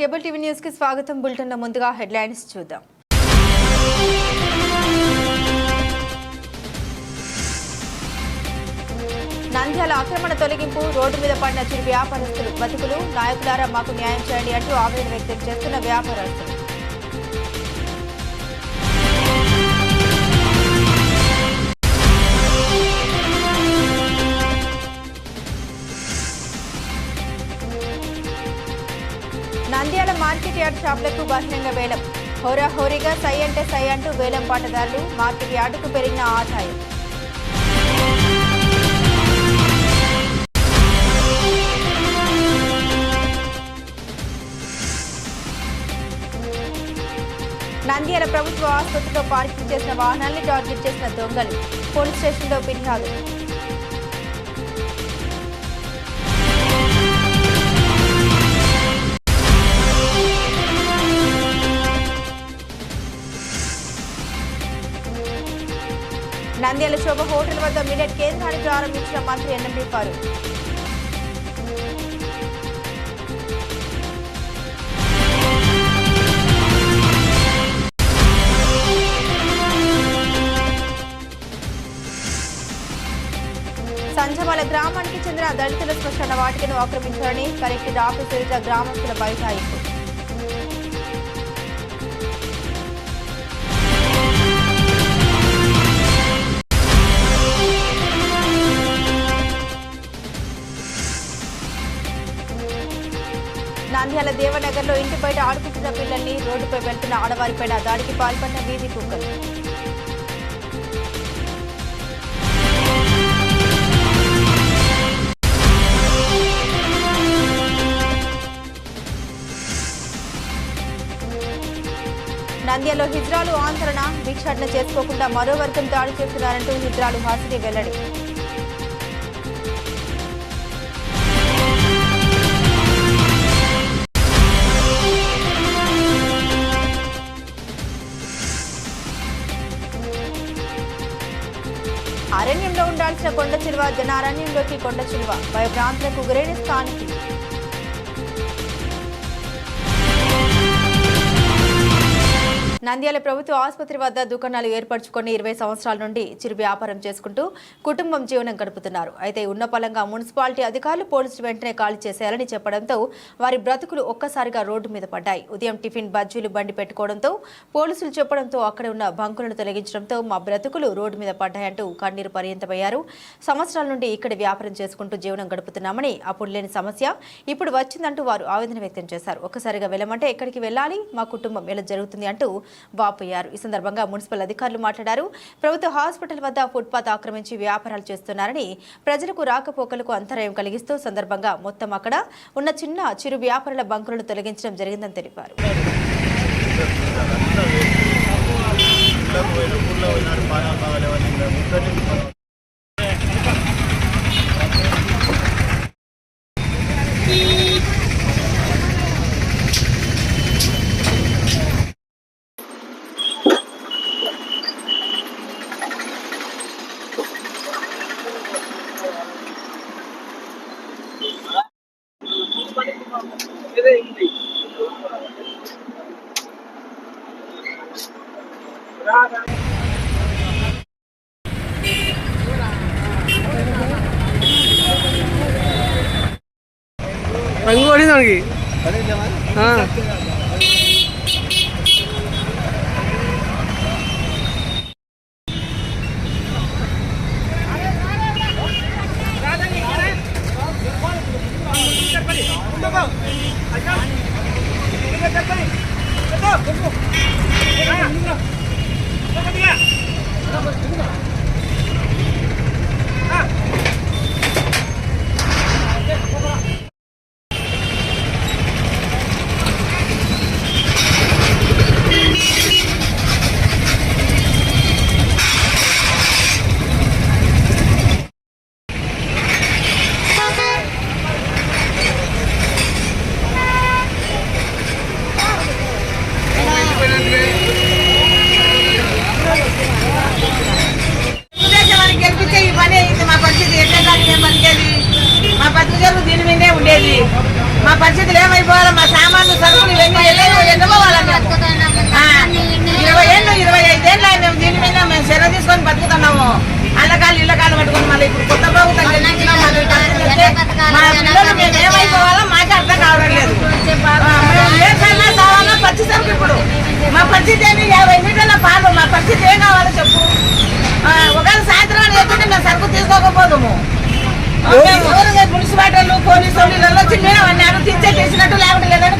Cable TV న్యూస్కి స్వాగతం. Bulletin ముందుగా హెడ్లైన్స్ చూద్దాం. నంద్యాల ఆక్రమణ తొలగింపు రోడ్డు మీద పడిన చిరు వ్యాపారస్తులు బతుకులు నాయకులారా మాకు న్యాయం చేయండి అంటూ ఆవేదన వ్యక్తం చేస్తున్న వ్యాపారస్తులు. మార్కెట్ యార్డ్ షాపులకు బహిరంగ వేలం. హోరాహోరీగా సై అంటే సై అంటూ వేలం పాటదారులు మార్కెట్ యార్డుకు పెరిగిన ఆదాయం నంద్యాల ప్రభుత్వ ఆసుపత్రిలో పార్కింగ్ చేసిన వాహనాల్ని టార్గెట్ చేసిన దొంగలు. పోలీస్ స్టేషన్లో ఫిర్యాదు నంద్యాల శోభ హోటల్ వద్ద మిలెట్ కేంద్రాన్ని ప్రారంభించిన మంత్రి ఎన్ఎండి ఫారూక్. సంజమాల గ్రామానికి చెందిన దళితుల శ్మశాన వాటికను ఆక్రమించారని కలెక్టర్ ఆఫీసర్ గ్రామస్తుల బైఠాయింపు. దేవనగర్లో ఇంటి బయట ఆడుకుంటున్న పిల్లల్ని రోడ్డుపై వెళ్తున్న ఆడవారిపైన దాడికి పాల్పడిన వీధి కుక్కలు. నంద్యాలలో హిజ్రాలు ఆందోళన భిక్షాటన చేసుకోకుండా మరో వర్గం దాడి చేస్తున్నారంటూ హిజ్రాలు హాసిని వెల్లడి. కొండ చిలువ జనారణ్యంలోకి కొండ చిలువ. భయభ్రాంతులకు గురైన స్థానికులు. నంద్యాల ప్రభుత్వ ఆసుపత్రి వద్ద దుకాణాలు ఏర్పరచుకొని ఇరవై సంవత్సరాల నుండి చిరు వ్యాపారం చేసుకుంటూ కుటుంబం జీవనం గడుపుతున్నారు. అయితే ఉన్న పలంగా మున్సిపాలిటీ అధికారులు పోలీసులు వెంటనే ఖాళీ చేసేయాలని చెప్పడంతో వారి బ్రతుకులు ఒక్కసారిగా రోడ్డు మీద పడ్డాయి. ఉదయం టిఫిన్ బజ్జీలు బండి పెట్టుకోవడంతో పోలీసులు చెప్పడంతో అక్కడ ఉన్న బంకులను తొలగించడంతో మా బ్రతుకులు రోడ్డు మీద పడ్డాయంటూ కన్నీరు పర్యంతమయ్యారు. సంవత్సరాల నుండి ఇక్కడ వ్యాపారం చేసుకుంటూ జీవనం గడుపుతున్నామని అప్పుడు లేని సమస్య ఇప్పుడు వచ్చిందంటూ వారు ఆవేదన వ్యక్తం చేశారు. ఒక్కసారిగా వెళ్ళమంటే ఎక్కడికి వెళ్ళాలి? మా కుటుంబం ఎలా జరుగుతుంది అంటూ వాపోయారు. ఈ సందర్భంగా మున్సిపల్ అధికారులు మాట్లాడారు. ప్రభుత్వ హాస్పిటల్ వద్ద ఫుట్పాత్ ఆక్రమించి వ్యాపారాలు చేస్తున్నారని ప్రజలకు రాకపోకలకు అంతరాయం కలిగిస్తూ సందర్భంగా మొత్తం అక్కడ ఉన్న చిన్న చిరు వ్యాపారుల బంకులను తొలగించడం జరిగిందని తెలిపారు.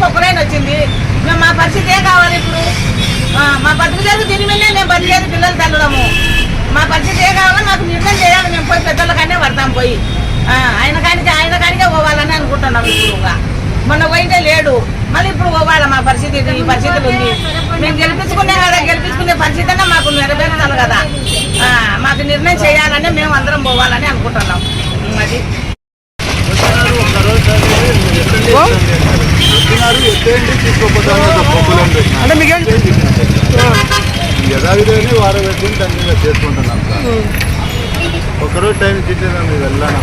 ఒక్కరైనా వచ్చింది. మేము మా పరిస్థితి ఏం కావాలి ఇప్పుడు? మా బతుకులేదు దీని మీదనే మేము బతికేది పిల్లలు తల్లడము మా పరిస్థితి ఏ కావాలో? మాకు నిర్ణయం చేయాలి. మేము పోయి పెద్దలకనే పడతాం పోయి. ఆయన కానికే ఆయన కానికే పోవాలని అనుకుంటున్నాం ఇప్పుడు మొన్న పోయింటే లేడు. మళ్ళీ ఇప్పుడు పోవాలి మా పరిస్థితి ఈ పరిస్థితులు ఉంది. మేము గెలిపించుకునే కదా గెలిపించుకునే పరిస్థితి అన్నా మాకు నెరవేర్చాలి కదా. మాకు నిర్ణయం చేయాలని మేము అందరం పోవాలని అనుకుంటున్నాం. అది. అంటే మీకేం యథావిధిగానే వారం పెట్టుకుని దాని మీద చేసుకుంటున్నాం సార్. ఒకరోజు టైం ఇచ్చేదాం మీరు వెళ్ళాను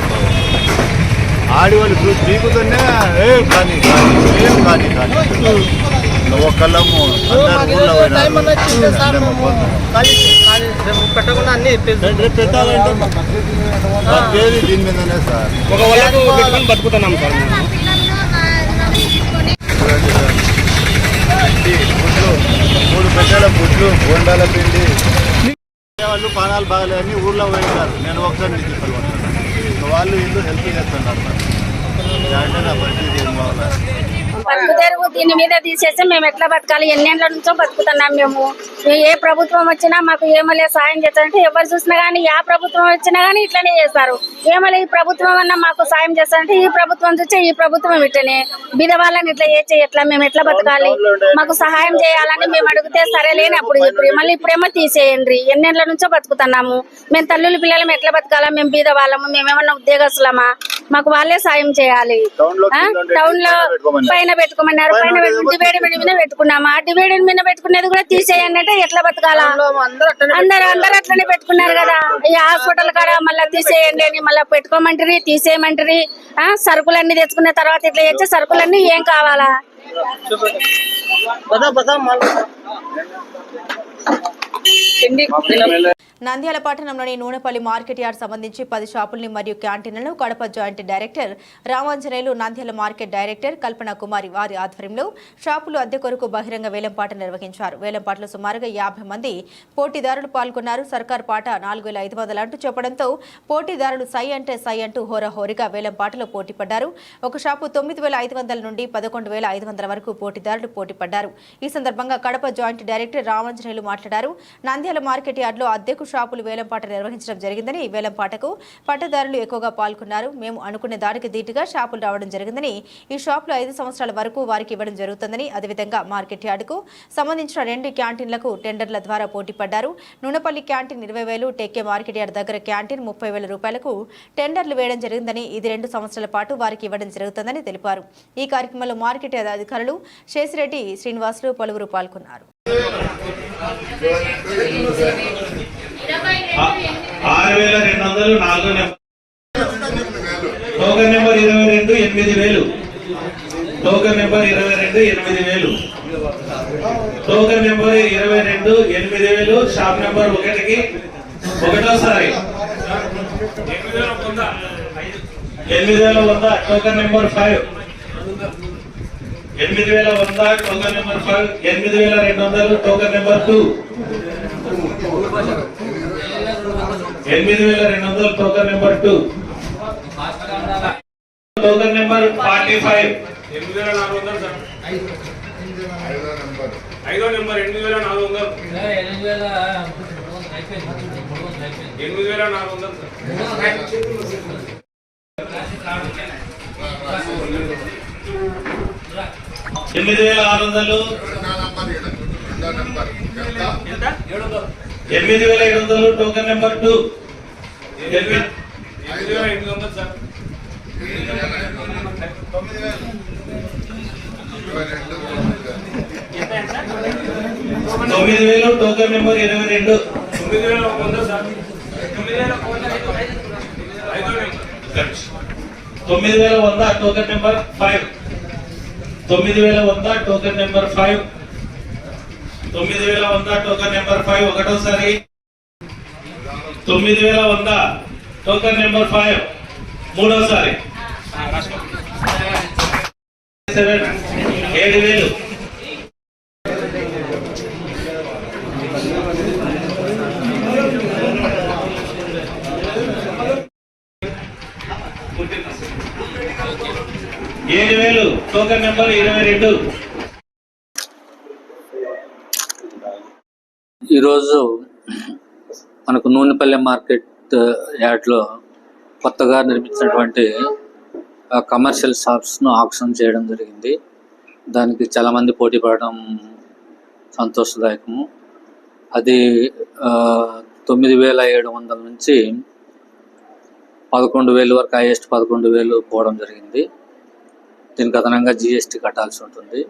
ఆడివాళ్ళు ఇప్పుడు పీకుతోనే ఏ కానీ కానీ ఏం కానీ కానీ. పోతున్నాం. పెట్టకుండా అన్ని పెట్టాలంటే దీని మీదనే సార్. ఒక వాళ్ళకు పెట్టుకొని బతుకుతున్నాం సార్ మేము. చూడండి సార్. పిండి, గుడ్లు మూడు పెట్టాల గుడ్లు బోండాల పిండి. వాళ్ళు పానాలు బాగలేదని ఊర్లో పోయినారు. నేను ఒకసారి నుంచి తీసుకెళ్ళి వాళ్ళు ఇల్లు హెల్ప్ చేస్తున్నారు సార్. అంటే నా పరిస్థితి ఏం కావాలి? బతుకు దీని మీద తీసేస్తే మేము ఎట్లా బతకాలి? ఎన్నేళ్ళ నుంచో బతుకుతున్నాం మేము. ఏ ప్రభుత్వం వచ్చినా మాకు ఏమలే సాయం చేస్తారంటే ఎవరు చూసినా గానీ ఆ ప్రభుత్వం వచ్చినా గానీ ఇట్లనే చేస్తారు. ఏమలే ఈ ప్రభుత్వం అన్నా మాకు సాయం చేస్తారంటే ఈ ప్రభుత్వం చూస్తే ఈ ప్రభుత్వం ఇట్లనే. బీద వాళ్ళని ఇట్లా చేస్తే ఎట్లా మేము ఎట్లా బతకాలి? మాకు సహాయం చేయాలని మేము అడిగితే సరే లేని అప్పుడు ఇప్పుడు మళ్ళీ ఇప్పుడేమో తీసేయండి ఎన్నేళ్ళ నుంచో బతుకుతున్నాము. మేము తల్లుల పిల్లలం ఎట్లా బతకాలా? మేము బీద వాళ్ళము మేమేమన్నా ఉద్యోగస్తులమా? మాకు వాళ్ళే సాయం చేయాలి. టౌన్లో. పైన పెట్టుకోమన్నారు. పైన డివైడ్ మీద పెట్టుకున్నాము? ఆ డివైడ్ మీద పెట్టుకునేది కూడా తీసేయండి అంటే ఎట్లా బతకాలా? అందరు అందరు అట్లనే పెట్టుకున్నారు కదా. ఈ హాస్పిటల్ కాడ మళ్ళీ తీసేయండి అని మళ్ళీ పెట్టుకోమంటారు తీసేయమంటారు. ఆ? సరుకులన్నీ తెచ్చుకున్న తర్వాత ఇట్లా చేస్తే సరుకులన్నీ ఏం కావాలా? నంద్యాల పట్టణంలోని నూనెపల్లి మార్కెట్ యార్డ్ సంబంధించి పది షాపుల్ని మరియు క్యాంటీన్లను Kadapa joint director Ramanjaneyulu Nandyal market director Kalpana Kumari వారి ఆధ్వర్యంలో షాపులు అద్దె కొరకు బహిరంగ వేలంపాట నిర్వహించారు. వేలంపాటలో సుమారుగా యాభై మంది పోటీదారులు పాల్గొన్నారు. సర్కార్ పాట నాలుగు వేల ఐదు వందలు అంటూ చెప్పడంతో పోటీదారులు సై అంటే సై అంటూ హోరాహోరీగా వేలంపాటలో పోటీ పడ్డారు ఒక షాపు తొమ్మిది వేల ఐదు వందల నుండి పదకొండు వేల ఐదు వందల వరకు పోటీదారులు పోటీ పడ్డారు ఈ సందర్భంగా కడప జాయింట్ డైరెక్టర్ రామాంజనేయులు మాట్లాడారు. నంద్యాల మార్కెట్ యార్డులో అద్దెకు షాపులు వేలంపాట నిర్వహించడం జరిగిందని వేలంపాటకు పట్టదారులు ఎక్కువగా పాల్గొన్నారు. మేము అనుకునే దానికి ధీటుగా షాపులు రావడం జరిగిందని ఈ షాపులు ఐదు సంవత్సరాల వరకు వారికి ఇవ్వడం జరుగుతుందని అదేవిధంగా మార్కెట్ యార్డుకు సంబంధించిన రెండు క్యాంటీన్లకు టెండర్ల ద్వారా పోటీ పడ్డారు. నూనెపల్లి క్యాంటీన్ ఇరవై వేలు టెక్కే మార్కెట్ యార్డ్ దగ్గర క్యాంటీన్ ముప్పై వేల రూపాయలకు టెండర్లు వేయడం జరిగిందని ఇది రెండు సంవత్సరాల పాటు వారికి ఇవ్వడం జరుగుతుందని తెలిపారు. ఈ కార్యక్రమంలో మార్కెట్ అధికారులు శేషిరెడ్డి శ్రీనివాసులు పలువురు పాల్గొన్నారు. ఆరు వేల రెండు వందలు నాలుగో నెంబర్ టోకెన్ నెంబర్ ఇరవై రెండు ఎనిమిది వేలు. టోకన్ నెంబర్ ఇరవై రెండు ఎనిమిది వేలు. టోకెన్ నెంబర్ ఇరవై రెండు ఎనిమిది వేలు. షాప్ నెంబర్ ఒకటికి ఒకటోసారి. ఎనిమిది వేల వంద. Token number five. ఎనిమిది వేల వంద టోకెన్ నెంబర్ ఫైవ్ ఎనిమిది వేల రెండు వందలు టోకెన్ నెంబర్ టూ. ఎనిమిది వేల రెండు వందలు token number two token number forty five ఎనిమిది వేల నాలుగు వందలు సార్. ఐదో నెంబర్ ఎనిమిది వేల నాలుగు వందలు ఎనిమిది వేల నాలుగు వందలు. సార్ ఎనిమిది వేల ఆరు వందలు. ఎనిమిది వేల ఏడు వందలు టోకెన్ నెంబర్ టూ ఎనిమిది వేల ఎనిమిది వందలు సార్ తొమ్మిది వేలు టోకెన్ నెంబర్ ఇరవై రెండు. తొమ్మిది వేల ఒక సార్ తొమ్మిది వేల తొమ్మిది వేల వంద టోకెన్ నెంబర్ ఫైవ్ తొమ్మిది వేల వంద టోకెన్ నెంబర్ ఫైవ్ తొమ్మిది వేల వంద టోకెన్ నెంబర్ ఫైవ్ ఒకటోసారి. తొమ్మిది వేల వంద టోకెన్ నెంబర్ ఫైవ్ మూడోసారి. సెవెన్ ఏడు వేలు. ఏడు వేలు టోకెన్ నెంబర్ ఇరవై రెండు. ఈరోజు మనకు నూనెపల్లె మార్కెట్ యార్డ్లో కొత్తగా నిర్మించినటువంటి కమర్షియల్ షాప్స్ను ఆక్షన్ చేయడం జరిగింది. దానికి చాలామంది పోటీ పడడం సంతోషదాయకము. అది తొమ్మిది వేల ఏడు వందల నుంచి పదకొండు వేలు వరకు హైయెస్ట్ పదకొండు వేలు పోవడం జరిగింది. దీనికి అదనంగా జిఎస్టీ కట్టాల్సి ఉంటుంది.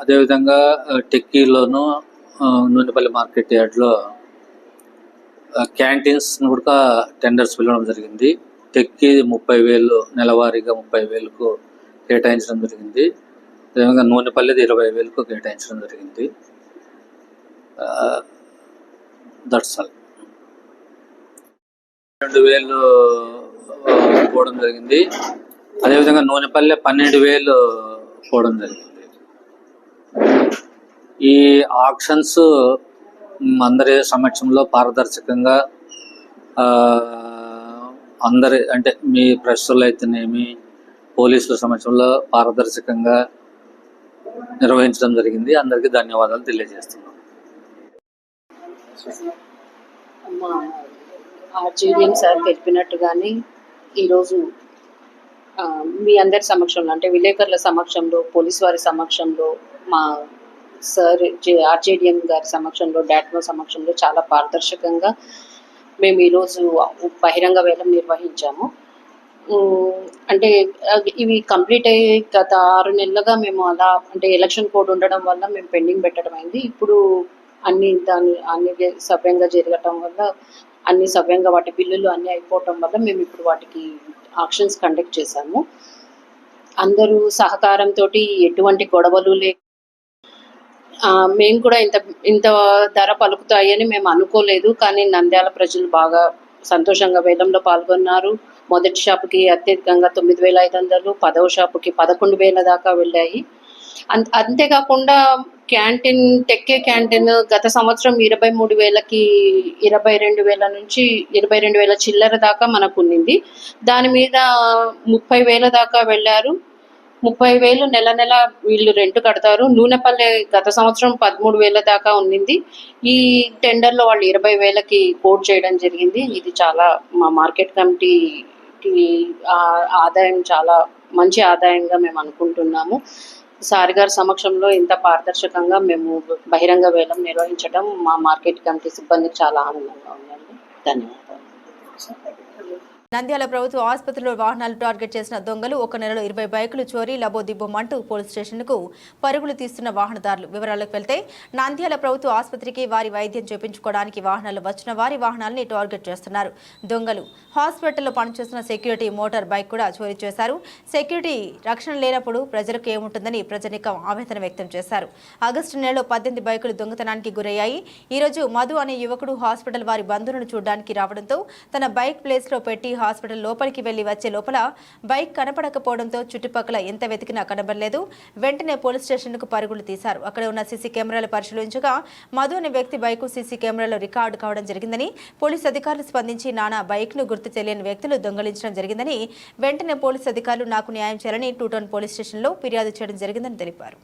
అదేవిధంగా టెక్కీలోను నూనెపల్లి మార్కెట్ యార్డ్లో క్యాంటీన్స్ కూడా టెండర్స్ పిలవడం జరిగింది. టెక్కీ ముప్పై వేలు నెలవారీగా ముప్పై వేలకు కేటాయించడం జరిగింది. అదేవిధంగా నూనెపల్లిది ఇరవై వేలకు కేటాయించడం జరిగింది. దట్స్ ఆల్ రెండు వేలు పోవడం జరిగింది. అదేవిధంగా నూనెపల్లె పన్నెండు వేలు పోవడం జరిగింది. ఈ ఆక్షన్స్ అందరి సమక్షంలో పారదర్శకంగా అందరి అంటే మీ ప్రెస్సులు అయితేనేమి పోలీసుల సమక్షంలో పారదర్శకంగా నిర్వహించడం జరిగింది. అందరికీ ధన్యవాదాలు తెలియజేస్తున్నాం. మా ఆర్జేడిఎం సార్ తెలిపినట్టుగానే ఈరోజు మీ అందరి సమక్షంలో అంటే విలేకరుల సమక్షంలో పోలీస్ వారి సమక్షంలో మా సార్ ఆర్జేడిఎం గారి సమక్షంలో డాట్మో సమక్షంలో చాలా పారదర్శకంగా మేము ఈరోజు బహిరంగ వేలం నిర్వహించాము. అంటే ఇవి కంప్లీట్ అయ్యి గత ఆరు నెలలుగా మేము అలా అంటే ఎలక్షన్ కోడ్ ఉండడం వల్ల మేము పెండింగ్ పెట్టడం అయింది. ఇప్పుడు అన్ని దాని అన్ని సవ్యంగా జరగటం వల్ల అన్ని సవ్యంగా వాటి బిల్లులు అన్నీ అయిపోవటం వల్ల మేము ఇప్పుడు వాటికి ఆక్షన్స్ కండక్ట్ చేశాము. అందరూ సహకారంతో ఎటువంటి గొడవలు లే మేము కూడా ఇంత ఇంత ధర పలుకుతాయని మేము అనుకోలేదు. కానీ నంద్యాల ప్రజలు బాగా సంతోషంగా వేలంలో పాల్గొన్నారు. మొదటి షాపుకి అత్యధికంగా తొమ్మిది వేల ఐదు వందలు పదవ షాపుకి పదకొండు వేల దాకా వెళ్ళాయి. అంతేకాకుండా క్యాంటీన్ టెక్కే క్యాంటీన్ గత సంవత్సరం ఇరవై మూడు వేలకి ఇరవై రెండు వేల నుంచి ఇరవై రెండు వేల చిల్లర దాకా మనకు ఉన్నింది దాని మీద ముప్పై వేల దాకా వెళ్ళారు. ముప్పై వేలు నెల నెల వీళ్ళు రెంట్ కడతారు. నూనెపల్లె గత సంవత్సరం పదమూడు వేల దాకా ఉన్నింది. ఈ టెండర్లో వాళ్ళు ఇరవై వేలకి కోట్ చేయడం జరిగింది. ఇది చాలా మా మార్కెట్ కమిటీకి ఆదాయం చాలా మంచి ఆదాయంగా మేము అనుకుంటున్నాము. సార్ గారి సమక్షంలో ఇంత పారదర్శకంగా మేము బహిరంగ వేలం నిర్వహించడం మా మార్కెట్ కమిటీ సిబ్బందికి చాలా ఆనందంగా ఉందండి. ధన్యవాదాలు. నంద్యాల ప్రభుత్వ ఆసుపత్రిలో వాహనాలు టార్గెట్ చేసిన దొంగలు ఒక నెలలో ఇరవై బైకులు చోరీ లబోదిబ్బమంటూ పోలీస్ స్టేషన్కు పరుగులు తీస్తున్న వాహనదారులు. వివరాలకు వెళ్తే నంద్యాల ప్రభుత్వ ఆసుపత్రికి వారి వైద్యం చేపించుకోవడానికి వాహనాలు వచ్చిన వారి వాహనాలని టార్గెట్ చేస్తున్నారు. దొంగలు హాస్పిటల్లో పనిచేస్తున్న సెక్యూరిటీ మోటార్ బైక్ కూడా చోరీ చేశారు. సెక్యూరిటీ రక్షణ లేనప్పుడు ప్రజలకు ఏముంటుందని ప్రజనికం ఆవేదన వ్యక్తం చేశారు. ఆగస్టు నెలలో పద్దెనిమిది బైకులు దొంగతనానికి గురయ్యాయి. ఈరోజు మధు అనే యువకుడు హాస్పిటల్ వారి బంధువులను చూడడానికి రావడంతో తన బైక్ ప్లేస్లో పెట్టి హాస్పిటల్ లోపలికి వెళ్ళి వచ్చే లోపల బైక్ కనపడకపోవడంతో చుట్టుపక్కల ఎంత వెతికినా కనబడలేదు. వెంటనే పోలీస్ స్టేషన్కు పరుగులు తీశారు. అక్కడ ఉన్న సీసీ కెమెరాలు పరిశీలించగా మధు అనే వ్యక్తి బైక్ సీసీ కెమెరాలో రికార్డు కావడం జరిగిందని పోలీస్ అధికారులు స్పందించి నానా బైక్ను గుర్తు తెలియని వ్యక్తులు దొంగలించడం జరిగిందని వెంటనే పోలీస్ అధికారులు నాకు న్యాయం చేయాలని టూటౌన్ పోలీస్ స్టేషన్లో ఫిర్యాదు చేయడం జరిగిందని తెలిపారు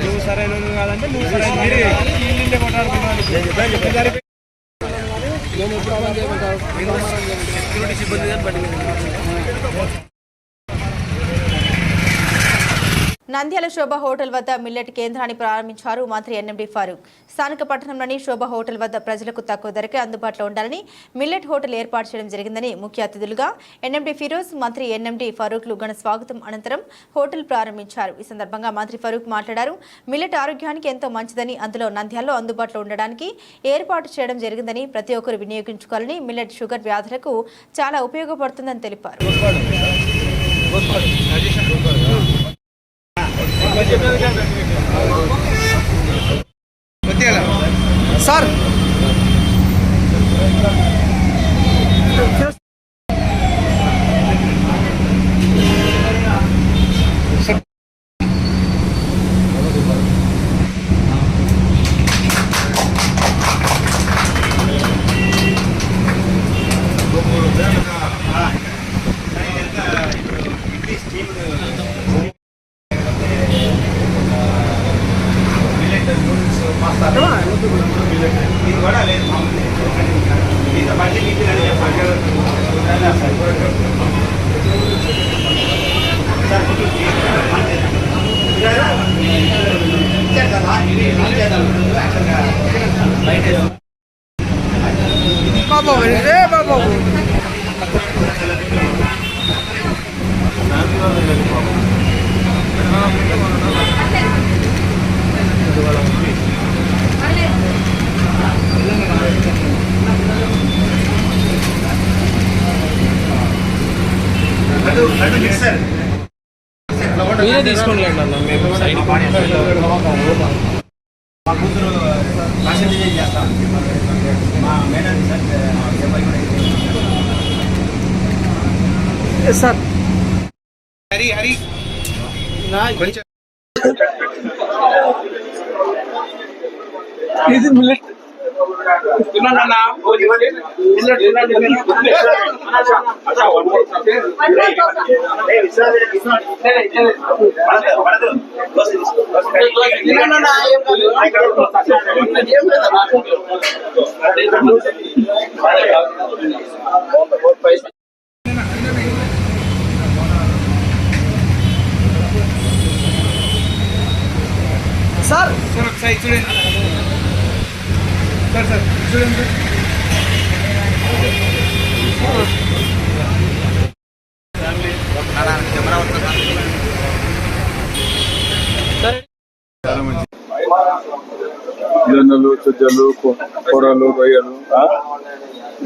నువ్వు సరైన కాదంటే నువ్వు సరైన మీరే ఇల్లు కొట్టాడుకున్నాను సెక్యూరిటీ సిబ్బంది గారు బండి మీద నంద్యాల శోభ హోటల్ వద్ద మిల్లెట్ కేంద్రాన్ని ప్రారంభించారు మంత్రి ఎన్ఎండి ఫారూక్. స్థానిక పట్టణంలోని శోభ హోటల్ వద్ద ప్రజలకు తక్కువ ధరకే అందుబాటులో ఉండాలని మిల్లెట్ హోటల్ ఏర్పాటు చేయడం జరిగిందని ముఖ్య అతిథులుగా ఎన్ఎండి ఫిరోజ్ మంత్రి ఎన్ఎండి ఫారూక్లు ఘన స్వాగతం అనంతరం హోటల్ ప్రారంభించారు. ఈ సందర్భంగా మంత్రి ఫరూక్ మాట్లాడారు. మిల్లెట్ ఆరోగ్యానికి ఎంతో మంచిదని అందులో నంద్యాలలో అందుబాటులో ఉండడానికి ఏర్పాటు చేయడం జరిగిందని ప్రతి ఒక్కరు వినియోగించుకోవాలని మిల్లెట్ షుగర్ వ్యాధులకు చాలా ఉపయోగపడుతుందని తెలిపారు. సార్ మీరే తీసుకోండి అన్న మేము సైడ్ హరి హరి. కొంచెం సార్ సార్ ఒకసారి చూడండి సార్ సార్ చూడండి. జొన్నలు చుజ్జలు కూరలు రొయ్యలు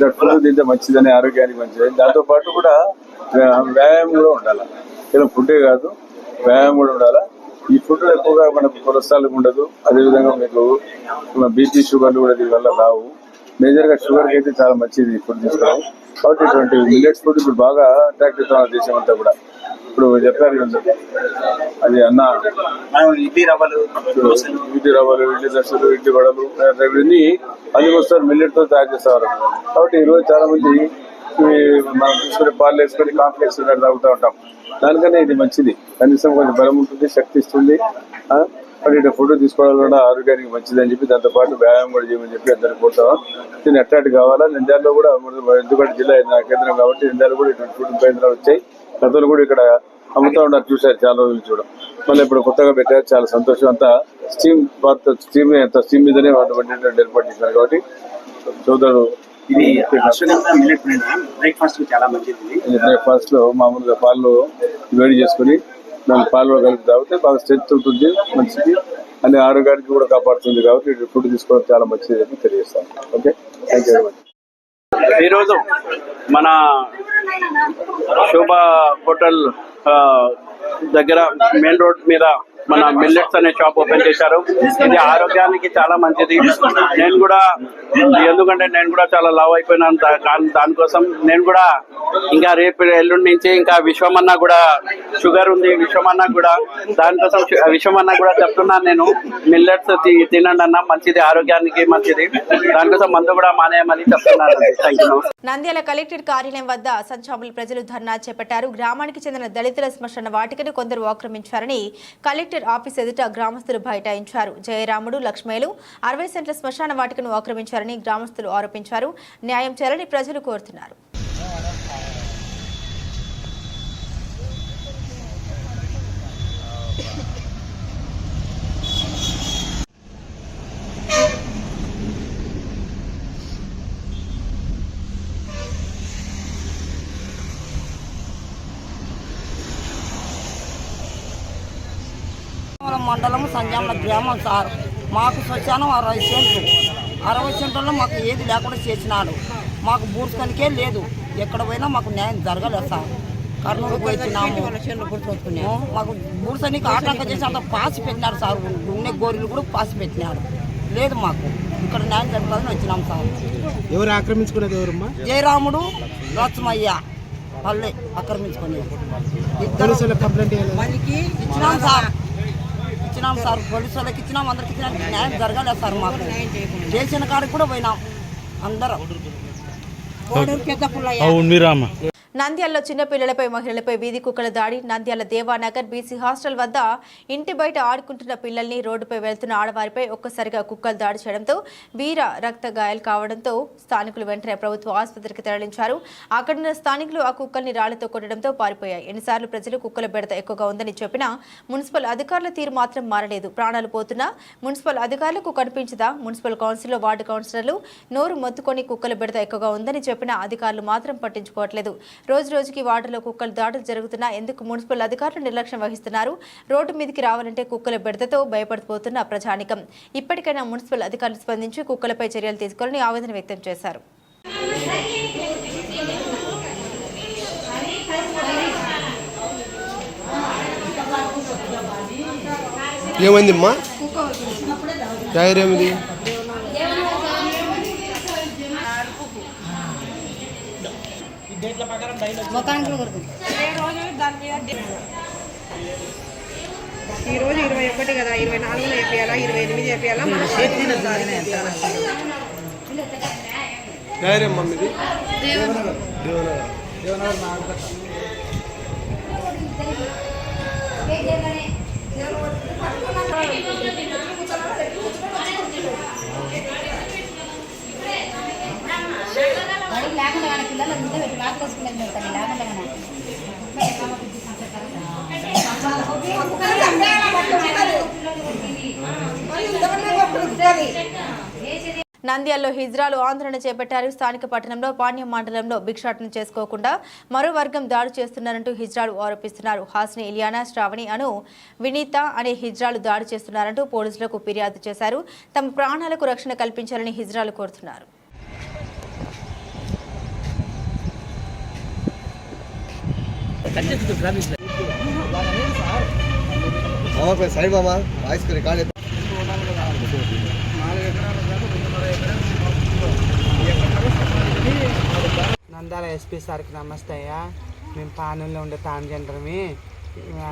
గట్టులు ఫుడ్ తింటే మంచిదని ఆరోగ్యానికి మంచిది. దాంతో పాటు కూడా వ్యాయామం కూడా ఉండాలి. కేవలం ఫుడ్డే కాదు వ్యాయామం కూడా ఉండాలి. ఈ ఫుడ్ ఎక్కువగా మనకు కొలెస్ట్రాల్ ఉండదు. అదేవిధంగా మీకు బీపీ షుగర్లు కూడా దీని వల్ల రావు. మేజర్గా షుగర్ అయితే చాలా మంచిది ఫుడ్ తీసుకోవడం కాబట్టి ఇటువంటి మిల్లెట్స్ ఫుడ్ ఇప్పుడు బాగా అట్రాక్ట్ అవుతున్నారు దేశం అంతా కూడా. ఇప్పుడు చెప్పారు అది అన్న. ఇడ్లీ రవ్వలు ఇడ్లీ రవ్వలు ఇడ్లీ దశలు ఇడ్లీ వడలు ఇవన్నీ అది వస్తారు మిల్లెట్తో తయారు చేస్తారు కాబట్టి ఈ రోజు చాలా మంది మనం తీసుకునే పాలు వేసుకొని కాంప్లెక్స్ తాగుతూ ఉంటాం. దానికనే ఇది మంచిది. కనీసం కొంచెం బలం ఉంటుంది శక్తి ఇస్తుంది. మరి ఇటు ఫుడ్ తీసుకోవడం కూడా ఆరోగ్యానికి మంచిది అని చెప్పి దాంతోపాటు వ్యాయామం కూడా చేయమని చెప్పి అందరికి పోతాం దీన్ని అట్రాక్ట్ కావాలా? నింద్యాలలో కూడా ఎందుకంటే జిల్లా ఇది నా కేంద్రం కాబట్టి నింద్యాలు కూడా ఇటువంటి ఫుడ్ కేంద్రాలు వచ్చాయి. గతంలో కూడా ఇక్కడ అమ్ముతా ఉన్నారు చూసారు చాలా రోజులు చూడడం మళ్ళీ ఇప్పుడు కొత్తగా పెట్టారు చాలా సంతోషం. అంతా స్టీమ్ బాత్ స్టీమ్ అంత స్టీమ్ మీదనే వాటి వంటి ఏర్పాటు చేశారు కాబట్టి సోదరుడు ఇది బ్రేక్ఫాస్ట్ చాలా మంచిది. బ్రేక్ఫాస్ట్లో మామూలుగా పాలు వేడి చేసుకుని దాని పాలలో కలిపి తాగితే బాగా స్ట్రెంత్ ఉంటుంది మంచిది అనే ఆరోగ్యానికి కూడా కాపాడుతుంది కాబట్టి ఫుడ్ తీసుకోవడం చాలా మంచిది అని తెలియజేస్తాను. Okay thank you very much ఈరోజు మన శోభ హోటల్ దగ్గర మెయిన్ రోడ్ మీద మన మిల్లెట్స్ అనే షాప్ ఓపెన్ చేశారు. ఇది ఆరోగ్యానికి చాలా మంచిది. నేను కూడా ఎందుకంటే నేను కూడా చాలా లవ్ అయిపోయినాను దానికోసం. నేను కూడా ఇంకా రేపు ఎల్లుండి నుంచి ఇంకా విశ్వమన్న కూడా షుగర్ ఉంది విశ్వమన్న కూడా. దానికోసం విశ్వమన్న కూడా చెప్తున్నాను నేను. మిల్లెట్స్ తినండి అన్న. మంచిది ఆరోగ్యానికి మంచిది. దానికోసం మందు కూడా మానేయమని చెప్తున్నాను. నంద్యాల కలెక్టర్ కార్యాలయం వద్ద సంచాములు ప్రజలు ధర్నా చేపట్టారు. గ్రామానికి చెందిన దళితుల శ్మశాన వాటికను కొందరు ఆక్రమించారని కలెక్టర్ ఆఫీస్ ఎదుట గ్రామస్తులు బైఠాయించారు. జయరాముడు లక్ష్మేలు అరవై సెంట్ల శ్మశాన వాటికను ఆక్రమించారని గ్రామస్తులు ఆరోపించారు. న్యాయం చేయాలని ప్రజలు కోరుతున్నారు. మండలం సంజామల గ్రామం సార్. మాకు శ్మశానం అరవై సెంట్లు. అరవై సెంట్లలో మాకు ఏది లేకుండా చేసినాడు. మాకు బూడ్చుకొనికే లేదు. ఎక్కడ పోయినా మాకు న్యాయం జరగలేదు సార్. కర్నూలు పోయినాము. మాకు బూడ్సనికి ఆటంకం చేసి అంత పాసి పెట్టినాడు సార్. ఉండే గోరీలు కూడా పాసి పెట్టినాడు లేదు మాకు. ఇక్కడ న్యాయం జరుగుతుందని వచ్చినాం సార్. ఎవరు ఆక్రమించుకున్నది ఎవరమ్మా? జయరాముడు లక్ష్మయ్య పల్లె ఆక్రమించుకొని ఇద్దరు కంప్లైంట్ ఇచ్చినాం సార్. ఇచ్చినాం సార్ పోలీసు వాళ్ళకి ఇచ్చినాం అందరికి ఇచ్చినాం న్యాయం జరగలేదు సార్ మాకు. చేసిన కాడికి కూడా పోయినాం అందరం. పెద్ద పుల్లయ్య నంద్యాలలో చిన్నపిల్లలపై మహిళలపై వీధి కుక్కల దాడి నంద్యాల దేవానగర్ బీసీ హాస్టల్ వద్ద ఇంటి బయట ఆడుకుంటున్న పిల్లల్ని రోడ్డుపై వెళ్తున్న ఆడవారిపై ఒక్కసారిగా కుక్కలు దాడి చేయడంతో వీర రక్త గాయాలు కావడంతో స్థానికులు వెంటనే ప్రభుత్వ ఆసుపత్రికి తరలించారు. అక్కడున్న స్థానికులు ఆ కుక్కల్ని రాళ్ళతో కొట్టడంతో పారిపోయాయి. ఎన్నిసార్లు ప్రజలు కుక్కల బెడత ఎక్కువగా ఉందని చెప్పినా మున్సిపల్ అధికారుల తీరు మాత్రం మారలేదు. ప్రాణాలు పోతున్నా మున్సిపల్ అధికారులకు కనిపించదా? మున్సిపల్ కౌన్సిల్లో వార్డు కౌన్సిలర్లు నోరు మొత్తుకొని కుక్కల బెడత ఎక్కువగా ఉందని చెప్పినా అధికారులు మాత్రం పట్టించుకోవట్లేదు. రోజు రోజుకి వార్డులో కుక్కలు దాడులు జరుగుతున్నా ఎందుకు మున్సిపల్ అధికారులు నిర్లక్ష్యం వహిస్తున్నారు? రోడ్డు మీదకి రావాలంటే కుక్కల బెడతతో భయపడిపోతున్న ప్రజానికం. ఇప్పటికైనా మున్సిపల్ అధికారులు స్పందించి కుక్కలపై చర్యలు తీసుకోవాలని ఆవేదన వ్యక్తం చేశారు. ఏమైందమ్మా? టైర్ ఏమిది? ఈ రోజు ఇరవై ఒకటి కదా ఇరవై నాలుగులో వేపియాలా ఇరవై ఎనిమిది వేపియాలా మన టైర్ ఏమ్మా మీది దేవనగర్. లేకుండా కానీ పిల్లలు ముందే పెట్టి లేకుండా కానీ. నంద్యాలలో హిజ్రాలు ఆందోళన చేపట్టారు. స్థానిక పట్టణంలో పాణ్యం మండలంలో భిక్షాటన చేసుకోకుండా మరో వర్గం దాడి చేస్తున్నారంటూ హిజ్రాలు ఆరోపిస్తున్నారు. హాస్ని ఇలియానా శ్రావణి అను వినీత అనే హిజ్రాలు దాడి చేస్తున్నారంటూ పోలీసులకు ఫిర్యాదు చేశారు. తమ ప్రాణాలకు రక్షణ కల్పించాలని హిజ్రాలు కోరుతున్నారు. మామ సైడ్ బాబా వాయిస్ రికార్డ్ నందాల ఎస్పీ సార్కి నమస్తే అయ్యా. మేము పానెంలో ఉండే ట్రాన్స్జెండర్మి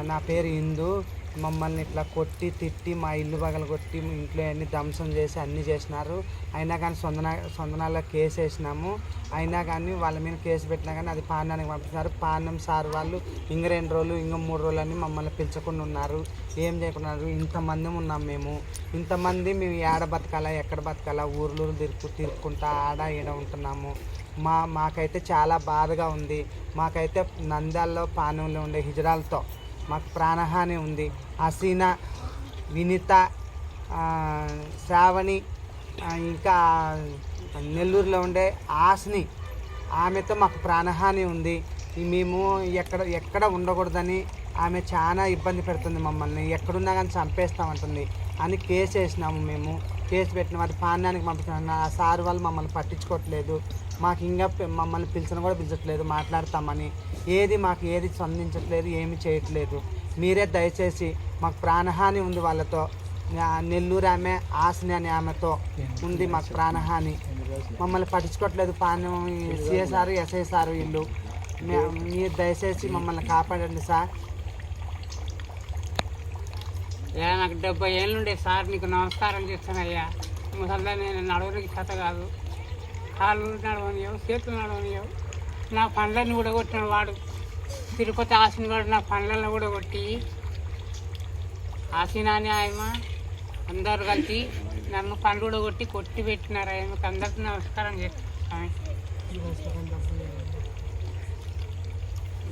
నా పేరు ఇందు. మమ్మల్ని ఇట్లా కొట్టి తిట్టి మా ఇల్లు పగలగొట్టి ఇంట్లో అన్ని ధ్వంసం చేసి అన్నీ చేసినారు. అయినా కానీ సొందన సొందనాల్లో కేసు వేసినాము. అయినా కానీ వాళ్ళ మీద కేసు పెట్టినా కానీ అది పాండానికి పంపిస్తున్నారు. పాండం సార్ వాళ్ళు ఇంక రెండు రోజులు ఇంక మూడు రోజులు అని మమ్మల్ని పిలుచకుండా ఉన్నారు. ఏం చేయకుండా ఇంతమంది ఉన్నాం మేము. ఇంతమంది మేము ఏడ బతకాలా ఎక్కడ బతకాలా ఊర్లూరు తిరుగు తిరుక్కుంటా ఆడ ఈడ ఉంటున్నాము. మా మాకైతే చాలా బాధగా ఉంది. మాకైతే నంద్యాల్లో పానంలో ఉండే హిజరాలతో మాకు ప్రాణహాని ఉంది. హసీనా వినిత శ్రావణి ఇంకా నెల్లూరులో ఉండే ఆస్ని ఆమెతో మాకు ప్రాణహాని ఉంది. మేము ఎక్కడ ఎక్కడ ఉండకూడదని ఆమె చాలా ఇబ్బంది పెడుతుంది మమ్మల్ని. ఎక్కడున్నా కానీ చంపేస్తామంటుంది అని కేసు వేసినాము మేము. కేసు పెట్టిన వారి పాన్యానికి పంపించిన ఆ సార్ వాళ్ళు మమ్మల్ని పట్టించుకోవట్లేదు. మాకు ఇంకా మమ్మల్ని పిలిచిన కూడా పిలిచట్లేదు. మాట్లాడతామని. ఏది మాకు ఏది స్పందించట్లేదు ఏమి చేయట్లేదు. మీరే దయచేసి మాకు ప్రాణహాని ఉంది వాళ్ళతో. నెల్లూరు ఆమె ఆశని అనే ఆమెతో ఉంది మాకు ప్రాణహాని. మమ్మల్ని పట్టించుకోవట్లేదు పానం సిఎస్ఆర్ ఎస్ఐసార్ వీళ్ళు. మీరు దయచేసి మమ్మల్ని కాపాడండి సార్. అయ్యా నాకు డెబ్బై ఏళ్ళు ఉండే సార్ నీకు నమస్కారం చేస్తానయ్యా. ముసల్లా నేను నడవడానికి కథ కాదు. కాళ్ళు నడవనియవు చేతులు నడవనియవు. నా పండ్లను కూడా కొట్టిన వాడు. తిరుపతి ఆసిన వాడు నా పండ్లను కూడా కొట్టి ఆసినాని ఆయమ అందరు కలిసి నన్ను పండ్లు కూడా కొట్టి కొట్టి పెట్టినారు ఆయనకు అందరికి నమస్కారం చేస్తాను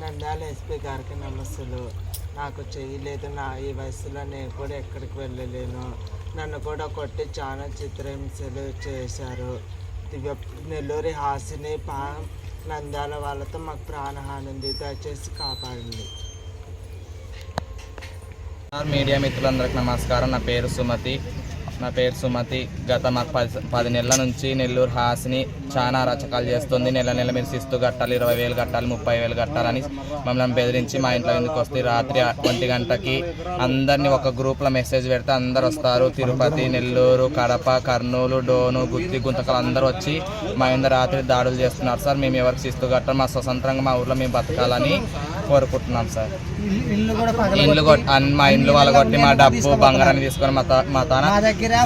నంద్యాల ఎస్పీ గారికి నమస్సులు. నాకు చేయలేదు నా ఈ వయసులో నేను కూడా ఎక్కడికి వెళ్ళలేను. నన్ను కూడా కొట్టి చాలా చిత్రహింసలు చేశారు. నెల్లూరి హాసిని పా నందాల వాళ్ళతో మాకు ప్రాణహాని ఉంది. దయచేసి కాపాడండి. మీడియా మిత్రులందరికీ నమస్కారం. నా పేరు సుమతి. నా పేరు సుమతి. గత మాకు పది పది నెలల నుంచి నెల్లూరు హాసిని చాలా రచకాలు చేస్తుంది. నెల నెల మీరు శిస్తు కట్టాలి ఇరవై వేలు కట్టాలి ముప్పై వేలు కట్టాలని మమ్మల్ని బెదిరించి మా ఇంట్లో ఎందుకు వస్తే రాత్రి ఒంటి గంటకి అందరినీ ఒక గ్రూప్లో మెసేజ్ పెడితే అందరు వస్తారు. తిరుపతి నెల్లూరు కడప కర్నూలు డోను గుత్తి గుంతకలు అందరూ వచ్చి మా ఇంద రాత్రి దాడులు చేస్తున్నారు. సార్ మేము ఎవరికి శిస్తు కట్టాలి మా స్వతంత్రంగా మా ఊర్లో మేము బతకాలని కోరుకుంటున్నాం సార్. అన్ని మా ఇండ్లు వాళ్ళ కొట్టి మా డబ్బు బంగారాన్ని తీసుకొని మా తా- మా తాన?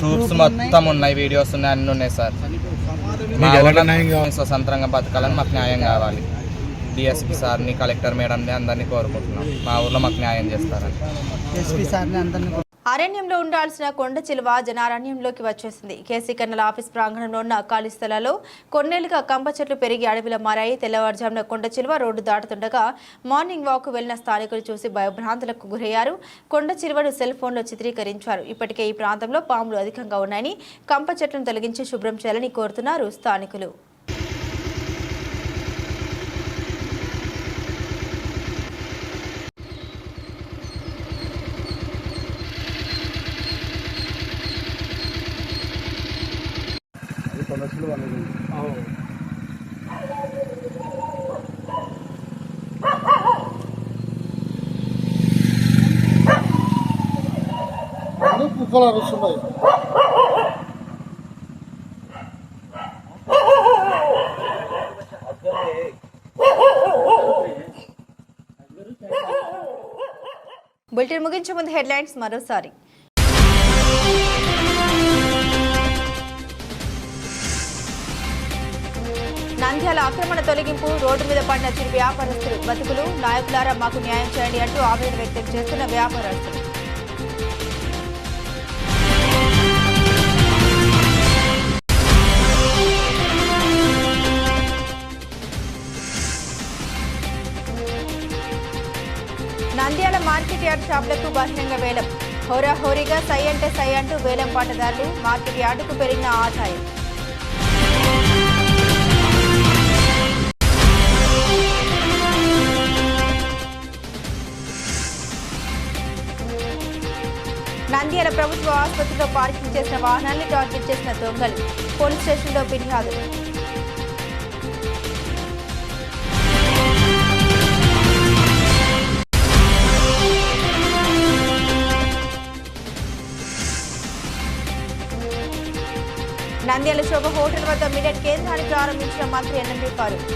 ప్రూఫ్స్ మొత్తం ఉన్నాయి. వీడియోస్ ఉన్నాయి అన్ని ఉన్నాయి సార్. స్వతంత్రంగా బతకాలని మాకు న్యాయం కావాలి. డిఎస్పీ సార్ని కలెక్టర్ మేడంని అందరినీ కోరుకుంటున్నాం. మా ఊర్లో మాకు న్యాయం చేస్తారని. ఎస్పీ సార్ని అందరినీ అరణ్యంలో ఉండాల్సిన కొండ చిలువ జనారణ్యంలోకి వచ్చేసింది. కేసీ కన్నల ఆఫీస్ ప్రాంగణంలో ఉన్న ఖాళీ స్థలాల్లో కొన్నేళ్ళుగా కంప చెట్లు పెరిగి అడవిలో మారాయి. తెల్లవారుజామున కొండ చిలువ రోడ్డు దాటుతుండగా మార్నింగ్ వాక్ వెళ్ళిన స్థానికులు చూసి భయభ్రాంతులకు గురయ్యారు. కొండ చిలువను సెల్ ఫోన్లో చిత్రీకరించారు. ఇప్పటికే ఈ ప్రాంతంలో పాములు అధికంగా ఉన్నాయని కంప చెట్లను తొలగించి శుభ్రం చేయాలని కోరుతున్నారు స్థానికులు. కుక్కలు అరుస్తున్నాయి బులెటిన్ ముగించే ముందు హెడ్లైన్స్ మరోసారి. నంద్యాల ఆక్రమణ తొలగింపు రోడ్డు మీద పడిన చిరు వ్యాపారస్తులు బతుకులు నాయకులారా మాకు న్యాయం చేయండి అంటూ ఆవేదన వ్యక్తం చేస్తున్న వ్యాపారస్తులు. మార్కెట్ షాపులకు బహిరంగ వేలం. హోరాహోరీగా సై అంటే సై అంటూ వేలం పాటదారులు మార్కెట్ యార్డుకు పెరిగిన ఆదాయం. నంద్యాల ప్రభుత్వ ఆసుపత్రిలో పార్కింగ్ చేసిన వాహనాన్ని టార్గెట్ చేసిన దొంగలు. పోలీస్ స్టేషన్లో ఫిర్యాదులు నంద్యాల శోభ హోటల్ వద్ద మిడెట్ కేంద్రాన్ని ప్రారంభించిన మంత్రి ఎన్ఎంపీ ఫారూక్.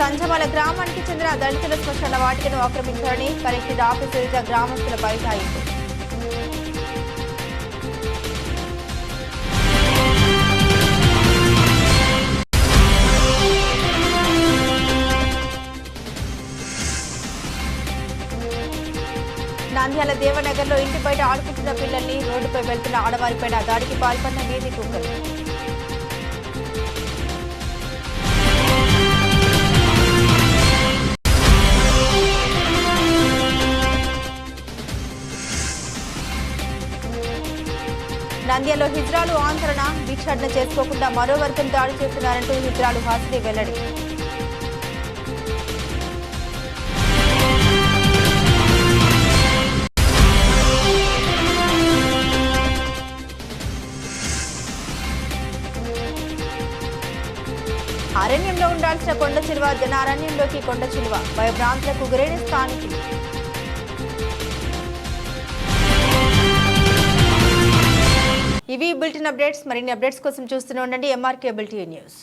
సంజమాల గ్రామానికి చెందిన దళితుల శ్మశాన వాటికను ఆక్రమించారని కలెక్టర్ ఆఫీస్ గ్రామస్తుల బైఠాయింపు. నంద్యాల దేవనగర్లో ఇంటి బయట ఆడుకుంటున్న పిల్లల్ని రోడ్డుపై వెళ్తున్న ఆడవారిపైన దాడికి పాల్పడిన వీధి కుక్కలు. నంద్యాలో హిజ్రాలు ఆందోళన భిక్షాటన చేసుకోకుండా మరో వర్గం దాడి చేస్తున్నారంటూ హిజ్రాలు హాసిని వెల్లడి. చిలువ జనారణ్యంలోకి కొండ చిలువ భయభ్రాంతులకు గురైన స్థానికులు. ఇవి బులెటిన్ అప్డేట్స్. మరిన్ని అప్డేట్స్ కోసం చూస్తూనే ఉండండి. MRK bulletin news